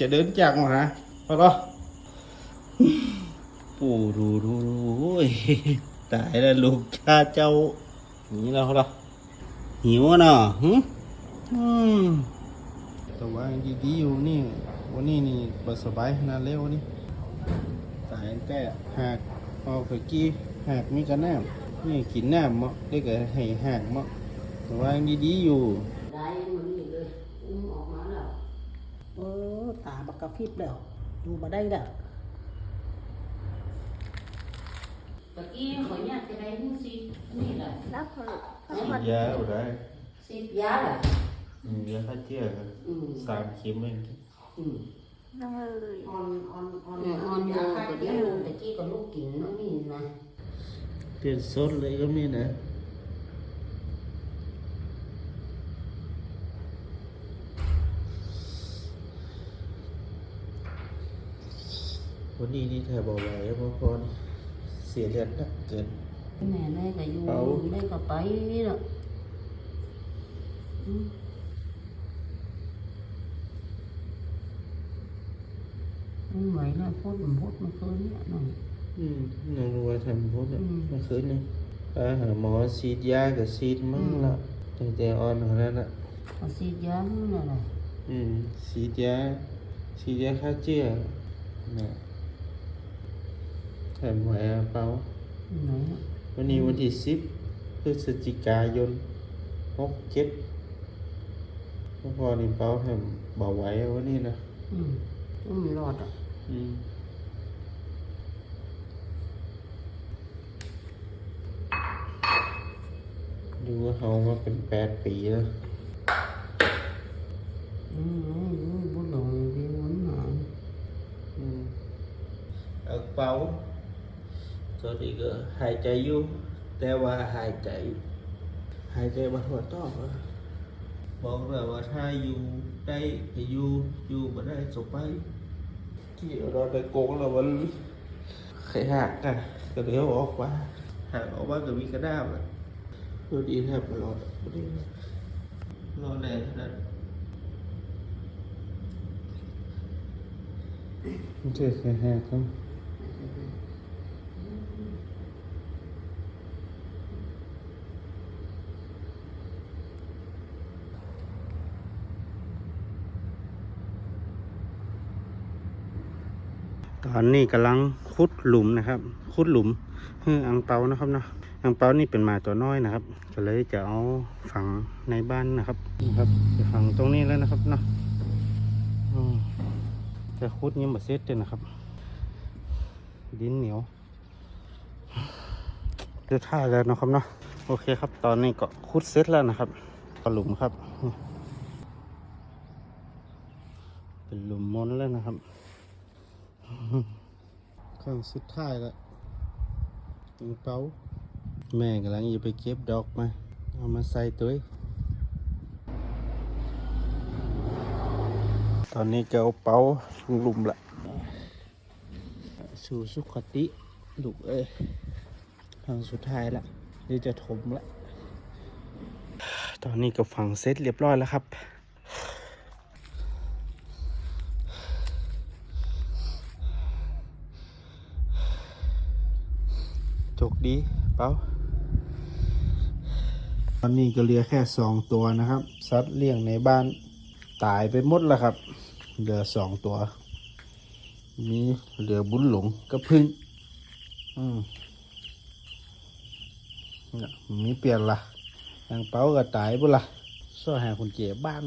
จะเดินจากมาหาพอก็ปู่ดูดูดูตายแล้วลูกชาเจ้านี่แล้วเรอหิวอะเนาะหืมแต่ว่าดีๆอยู่นี่วันนี้นี่บสบายนาดเร็วนี่ตายตั้งแต่หากเอาไปกี้หากมีกันแนมนี่กินแน้ำมั้งได้ก็ให้หากมั้งแต่ว่าดีๆอยู่ ได้มันนี่เลยอุ้มออกมาแล้ว เออ ตาบักกะฟิบแล้วดูมาได้แล้วตะกี้ขอยเนี่ยจะได้หูสินี่แหละรับผลิตฉีดยาเอาได้สิบยาแหละอืมยาฆ่าเชื้อครับอืมสามเข็มเองอืมน้องเลยออนออนออนอืมออนโยตะกี้ตะกี้ก็ลูกกินนั่นนี่นะเปลี่ยนสดเลยก็มีนะ วันนี้นี่แทบบอกไหวเพราะพอนี่เสียเลือดหนักเกิน แม่แม่ก็อยู่เอาแม่ก็ไปแล้วอืมไม่ไหวแล้วพูดมันพูดเมื่อคืนเนี่ยน้องอืมน้องรู้ว่าทำพูดอืมเมื่อคืนนี่ไปหาหมอฉีดยากับฉีดมั่งอืมละตั้งแต่อ่อนขนาดนั้นอะเอาสิยานั่นแหละอืมฉีดยาฉีดยาฆ่าเชื้อนะ แถมไหวอะเปล่าไหนอะวันนี้วันที่สิบพฤศจิกายนหกเจ็ดพอนี่เป้าทำเบาไหว้วันนี้นะอืมอุ้มรอดอะ อืมดูว่าเฮามาเป็นแปดปีแล้วอืมอืมบุญหลงดีวันหนาอืมเอาเป้า ก็ดีก็หายใจอยู่ แต่ว่าหายใจ หายใจมาหัวต้องบอกเลยว่าถ้าอยู่ได้ก็อยู่อยู่มาได้จบไป ที่เราไปโกงเราวันเคยหักอะก็เดี๋ยวออกมาหักออกมาก็มีกระด้ามอะดูดีแทบตลอดบ่ได้รอดแรงขนาดมันเจอแค่หักครับ ตอนนี้กำลังขุดหลุมนะครับขุดหลุมเพื่ออังเปานะครับเนาะอังเปานี่เป็นหมาตัวน้อยนะครับ ก็เลยจะเอาฝังในบ้านนะครับนะครับจะฝังตรงนี้แล้วนะครับเนาะจะขุดยังบ่เสร็จเลยนะครับ ดินเหนียวเดือดท่าแล้วนะครับเนาะโอเคครับ ตอนนี้ก็ขุดเสร็จแล้วนะครับก็หลุมครับ เป็นหลุมมนแล้วนะครับ ข้างสุดท้ายแล้วอังเปาแม่กำลังจะไปเก็บดอกมา เอามาใส่ตัวเองตอนนี้ก็เอาเปาลงลุมละสู่สุขติลูกเอ้ยทางสุดท้ายละเดี๋ยวจะถมละ ตอนนี้ก็ฝังเสร็จเรียบร้อยแล้วครับ จกดีเปล่าตอนนี้ก็เหลือแค่สองตัวนะครับสัตว์เลี้ยงในบ้านตายไปหมดแล้วครับ เหลือสองตัวมีเหลือบุญหลงกับพึ่งอืมเนี่ยมีเปลี่ยนละนางเป้าก็ตายบุละซ่อหาคนเจ็บบ้าน